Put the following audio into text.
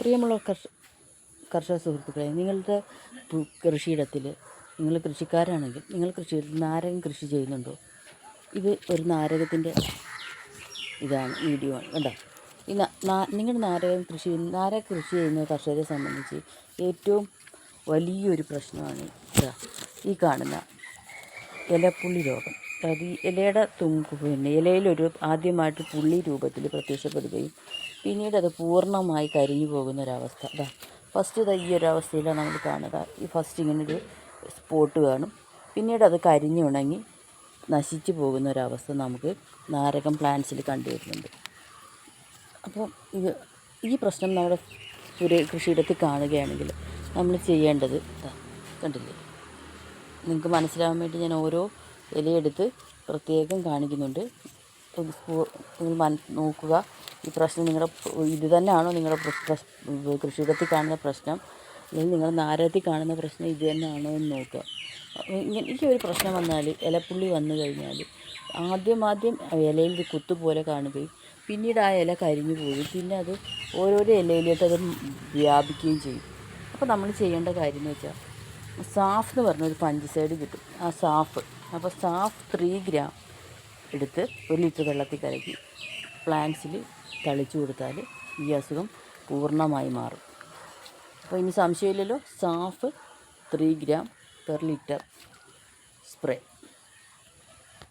പ്രിയമുള്ള കർഷ കർഷക സുഹൃത്തുക്കളെ നിങ്ങളുടെ കൃഷിയിടത്തിൽ നിങ്ങൾ കൃഷിക്കാരാണെങ്കിൽ നിങ്ങൾ കൃഷി നാരകം കൃഷി ചെയ്യുന്നുണ്ടോ? ഇത് ഒരു നാരകത്തിന്റെ ഇതാണ് വീഡിയോ ആണ് കണ്ടോ? ഈ നിങ്ങളുടെ നാരകം കൃഷി നാരക കൃഷി ചെയ്യുന്ന കർഷകരെ സംബന്ധിച്ച് ഏറ്റവും വലിയൊരു പ്രശ്നമാണ് ഈ കാണുന്ന ഇലപ്പുള്ളി രോഗം. അതായത് ഈ ഇലയുടെ തുമ്പ് പിന്നെ ഇലയിലൊരു ആദ്യമായിട്ട് പുള്ളി രൂപത്തിൽ പ്രത്യക്ഷപ്പെടുകയും പിന്നീട് അത് പൂർണമായി കരിഞ്ഞു പോകുന്ന ഒരവസ്ഥ അതാ ഫസ്റ്റ് ഇതാ ഈ ഒരു അവസ്ഥയിലാണ് നമ്മൾ കാണുക. ഈ ഫസ്റ്റ് ഇങ്ങനെ ഒരു സ്പോട്ട് കാണും. പിന്നീട് അത് കരിഞ്ഞു ഉണങ്ങി നശിച്ചു പോകുന്ന ഒരവസ്ഥ നമുക്ക് നാരകം പ്ലാന്റ്സിൽ കണ്ടുവരുന്നുണ്ട് അപ്പോൾ ഇത് ഈ പ്രശ്നം നമ്മുടെ ഒരു കൃഷിയിടത്തിൽ കാണുകയാണെങ്കിൽ നമ്മൾ ചെയ്യേണ്ടത് കണ്ടില്ലേ? നിങ്ങൾക്ക് മനസ്സിലാവാൻ വേണ്ടി ഞാൻ ഓരോ ഇലയെടുത്ത് പ്രത്യേകം കാണിക്കുന്നുണ്ട്. നിങ്ങൾ നോക്കുക. ഈ പ്രശ്നം നിങ്ങളുടെ ഇത് തന്നെയാണോ നിങ്ങളുടെ കൃഷിയിടത്തിൽ കാണുന്ന പ്രശ്നം? അല്ലെങ്കിൽ നിങ്ങൾ നാരകത്തിൽ കാണുന്ന പ്രശ്നം ഇത് തന്നെയാണോ എന്ന് നോക്കുക. ഈ ഒരു പ്രശ്നം വന്നാൽ ഇലപ്പുള്ളി വന്നു കഴിഞ്ഞാൽ ആദ്യം ആദ്യം ഇലയിൽ ഒരു കുത്ത് പോലെ കാണുകയും പിന്നീട് ആ ഇല കരിഞ്ഞു പോകും. പിന്നെ അത് ഓരോരോ ഇലയിലോട്ട് അത് വ്യാപിക്കുകയും ചെയ്യും. അപ്പോൾ നമ്മൾ ചെയ്യേണ്ട കാര്യം എന്ന് വെച്ചാൽ സാഫ് എന്ന് പറഞ്ഞൊരു പഞ്ചസൈഡ് കിട്ടും. ആ സാഫ്. അപ്പോൾ സാഫ് ത്രീ ഗ്രാം എടുത്ത് ഒരു ലിറ്റർ വെള്ളത്തിൽ കലക്കി. പ്ലാന്റ്സിൽ തളിച്ചു കൊടുത്താൽ ഈ അസുഖം പൂർണമായി മാറും. അപ്പോൾ ഇനി സംശയമില്ലല്ലോ? Saaf three gram per litre spray.